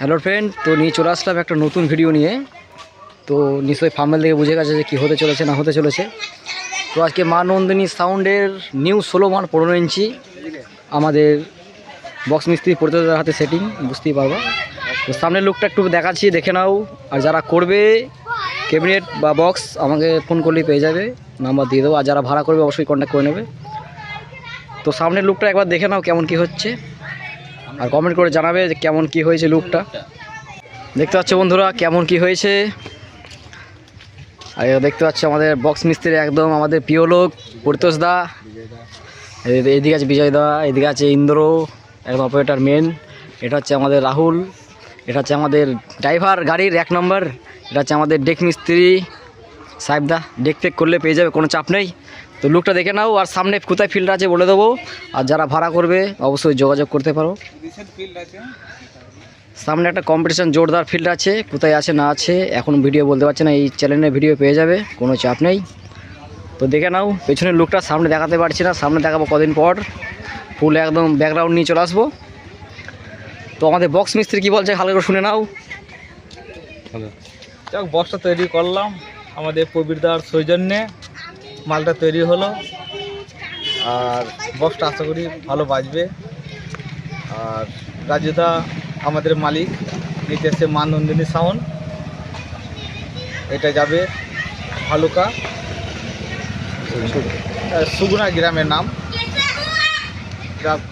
Hello friend, তো নিয়ে চলে আসলাম একটা নতুন ভিডিও নিয়ে। তো নিশ্চয়ই ফার্মেল থেকে বুঝে গেছে যে কী হতে চলেছে, না হতে চলেছে। তো আজকে মা নন্দিনী সাউন্ডের নিউ ষোলো মান পনেরো ইঞ্চি আমাদের বক্স মিস্ত্রি পড়তে হাতে সেটিং বুঝতেই পারবা। তো সামনের লুকটা একটু দেখাচ্ছি, দেখে নাও। আর যারা করবে ক্যাবিনেট বা বক্স আমাকে ফোন করলেই পেয়ে যাবে। নাম্বার দিয়ে দেবো। আর যারা ভাড়া করবে, অবশ্যই কন্ট্যাক্ট করে নেবে। তো সামনের লুকটা একবার দেখে নাও কেমন কি হচ্ছে। আর কমেন্ট করে জানাবে যে কেমন কি হয়েছে লুকটা দেখতে পাচ্ছ বন্ধুরা কেমন কি হয়েছে। আর দেখতে পাচ্ছ আমাদের বক্স মিস্ত্রি একদম আমাদের প্রিয় লোক, পরিতোষ দা। এদিকে আছে বিজয় দা, এদিকে আছে ইন্দ্র, একদম অপারেটার মেন এটা হচ্ছে আমাদের রাহুল, এটা হচ্ছে আমাদের ড্রাইভার গাড়ির এক নম্বর এটা হচ্ছে আমাদের ডেক মিস্ত্রি। সাহেবদা ডেক ফেক করলে পেয়ে যাবে, কোনো চাপ নেই। তো লুকটা দেখে নাও আর সামনে কোথায় ফিল্ড আছে বলে দেবো। আর যারা ভাড়া করবে অবশ্যই যোগাযোগ করতে পারো। সামনে একটা কম্পিটিশান জোরদার ফিল্ড আছে কোথায় আছে না আছে এখন ভিডিও বলতে পারছে না এই চ্যানেলে ভিডিও পেয়ে যাবে কোনো চাপ নেই। তো দেখে নাও পেছনের লুকটা সামনে দেখাতে পারছি না সামনে দেখাবো কদিন পর। ফুল একদম ব্যাকগ্রাউন্ড নিয়ে চলে আসব। তো আমাদের বক্স মিস্ত্রি কী বলছে হালকা করে শুনে নাও। যাক বক্সটা তৈরি করলাম আমাদের প্রবীরদার সৌজন্যে। মালটা তৈরি হলো। আর বক্সটা আশা করি ভালো বাজবে। আর রাজুদা আমাদের মালিক নিতে এসে মা নন্দিনী সাউন্ড। এটা যাবে হালুকা সুগুনা গ্রামের নাম।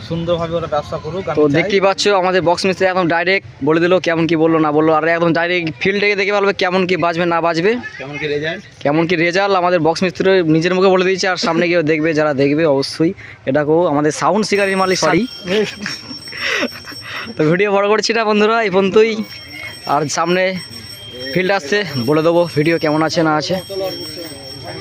সুন্দরভাবে ওরা ব্যবসা করুক তো। দেখতেই পাচ্ছ আমাদের বক্স মিস্ত্রি একদম ডাইরেক্ট বলে দিল কেমন কি বলল না বলল আর একদম ডাইরেক্ট ফিল্ড দেখে পারবে কেমন কি বাজবে না বাজবে। কেমন কি রেজাল্ট কেমন কি রেজাল্ট আমাদের বক্স মিস্ত্রি নিজের মুখে বলে দিয়েছে আর সামনে গিয়ে দেখবে যারা দেখবে অবশ্যই। এটাকেও আমাদের সাউন্ড শিকারির মালিক সরি তো ভিডিও বড় করছি না বন্ধুরা এই পর্যন্তই। আর সামনে ফিল্ড আসছে বলে দেবো ভিডিও কেমন আছে না আছে।